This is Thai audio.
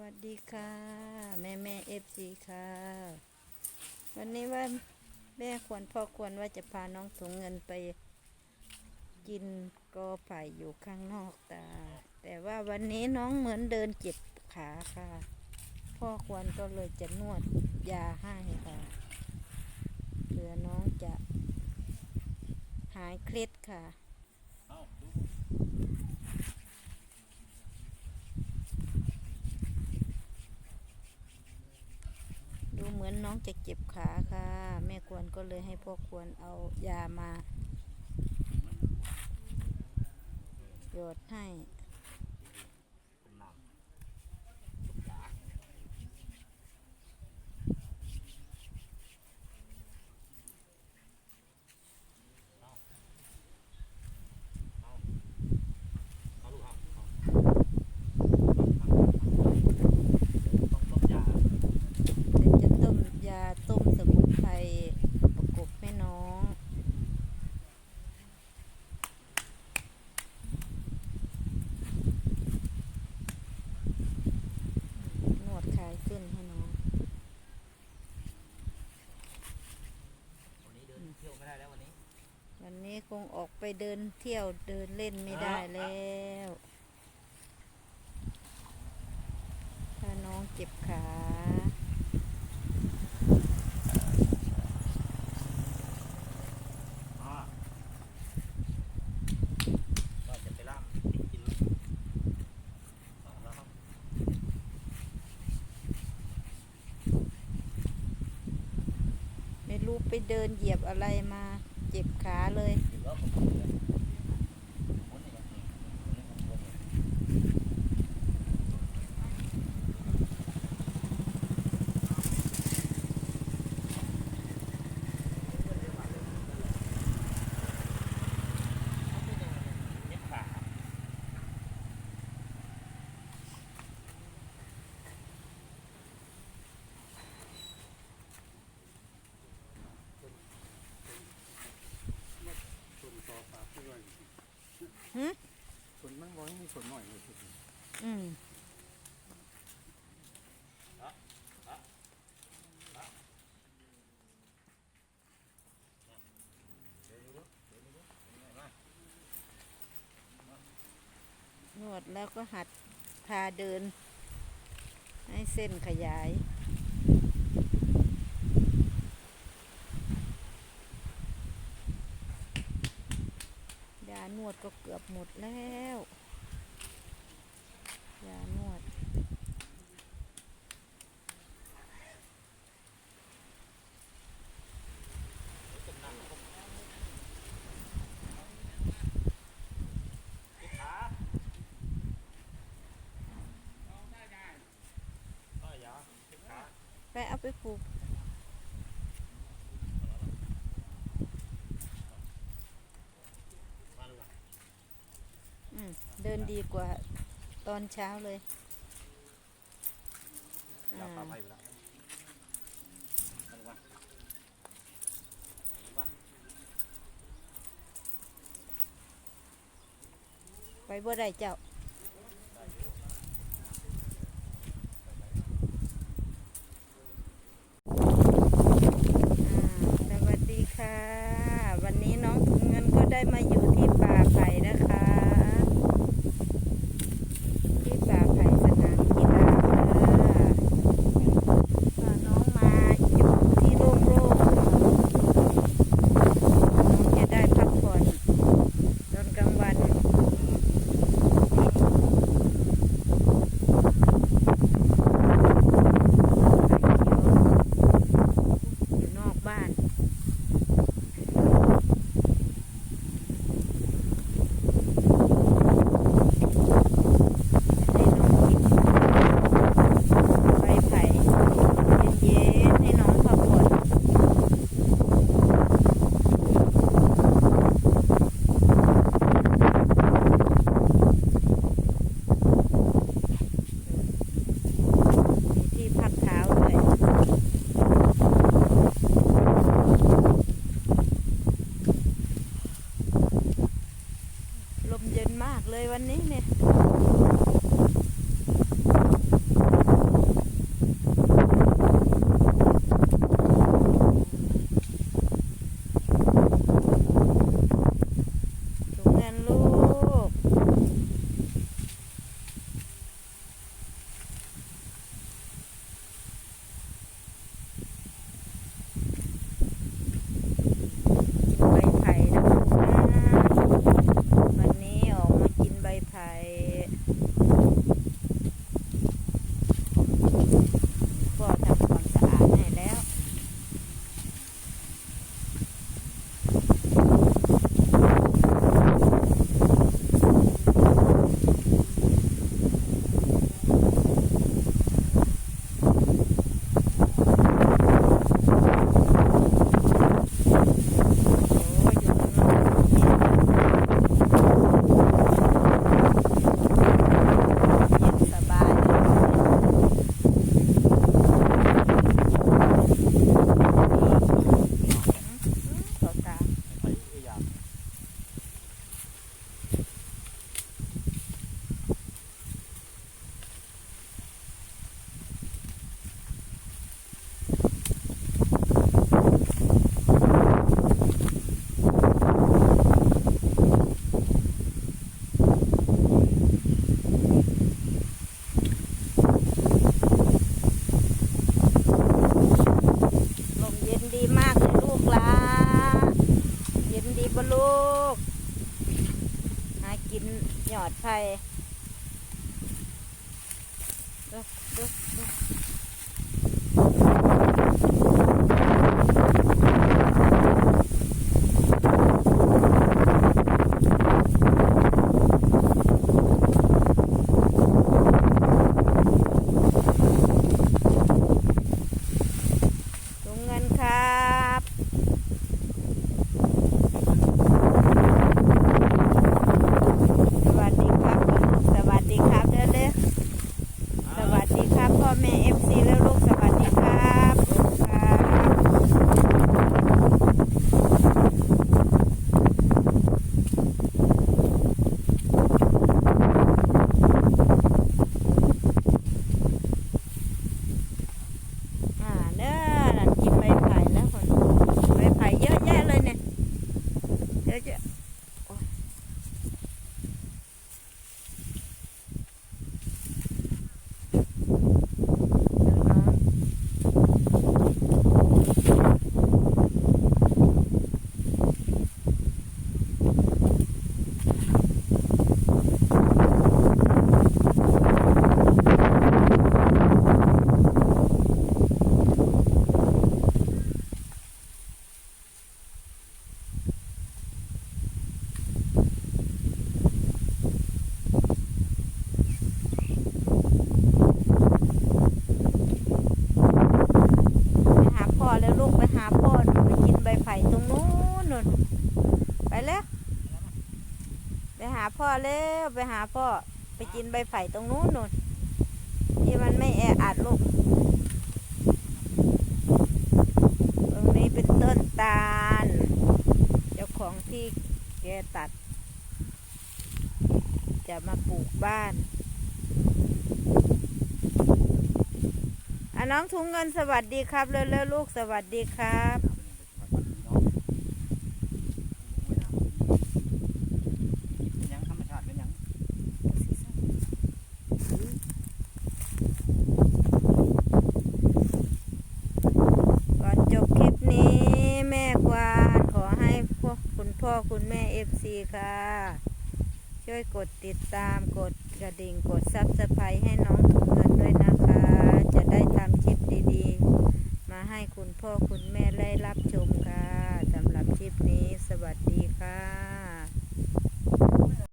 วัสดีค่ะ แม่แม่เอฟซีค่ะ วันนี้ว่าแม่ควรพ่อควรว่าจะพาน้องถุงเงินไป กินกอไผ่อยู่ข้างนอกตา แต่ว่าวันนี้น้องเหมือนเดินเจ็บขาค่ะ พ่อควรก็เลยจะนวดยาให้ค่ะเผื่อน้องจะหายเคล็ดค่ะ ดูเห มือนน้องจะเจ็บขาค่ะ แม่ควรก็เลยให้พ่อควรเอายามาหยดให้ เดี๋ยวจะต้มยาต้มสมุนไพรประกบให้น้อง นวดคลายเส้นให้น้อง วันนี้เดินเที่ยวไม่ได้แล้ววันนี้ วันนี้ คงออกไปเดินเที่ยวเดินเล่นไม่ได้แล้ว ถ้าน้องเจ็บขาก็จะไปล่ามกินแล้วครับไม่รู้ไปเดินเหยียบอะไรมา เจ็บขาเลย กินแล้วผมกินเลยวนอีกแล้ววนอีก เจ็บขา ส่วนต่อฝากที่ว่า หึ ส่วนมันร้อยมีส่วนหน่อยเลย อืมเดี๋ยวดูเดี๋ยวดูเป็นไงบ้างนวดแล้วก็หัดพาเดิน ให้เส้นขยายยานวดก็เกือบหมดแล้ว ยานวด ไปเอาไปผูกเดินดีกว่า ตอนเช้าเลยยาอ่าปลาไผ่ไปแล้วมาเลยว่าไปบ่ได้เจ้า ดูดูดูุงเงินครับ สวัสดีครับก่อนสวัสดีครับเด้อเด้อสวัสดีครับพ่อแม่เอฟซีแล้วลูกสวัสดีครับครับอ่าเด้อนั่นกินใบไผ่แล้วคนใบไผ่เยอะแยะเลยเนี่ยเยอะแยะ ไปหาพ่อแล้วลูกไปหาพ่อหนูไปกินใบไผ่ตรงนู้นนู่นไปแล้วไปหา พ่อแล้วไปหาพ่อไปกินใบไผ่ตรงนู้นนู่นที่มันไม่แออัดลูกตรงนี้เป็นต้นตาลเจ้าของที่แกตัด จะมาปลูกบ้านอะน้องถุงเงินสวัสดีครับเร็วๆลูกสวัสดีครับ เป็นยังธรรมชาติเป็นยัง ก่อนจบคลิปนี้แม่กวานขอให้พวกคุณ พ่อคุณแม่เอฟซีค่ะ ช่วยกดติดตามกดกระดิ่งกดซับสไครต์ให้น้องถุงเงินด้วยนะคะ จะได้ทำคลิปดีๆ มาให้คุณพ่อคุณแม่ได้รับชมค่ะสำหรับคลิปนี้สวัสดีค่ะ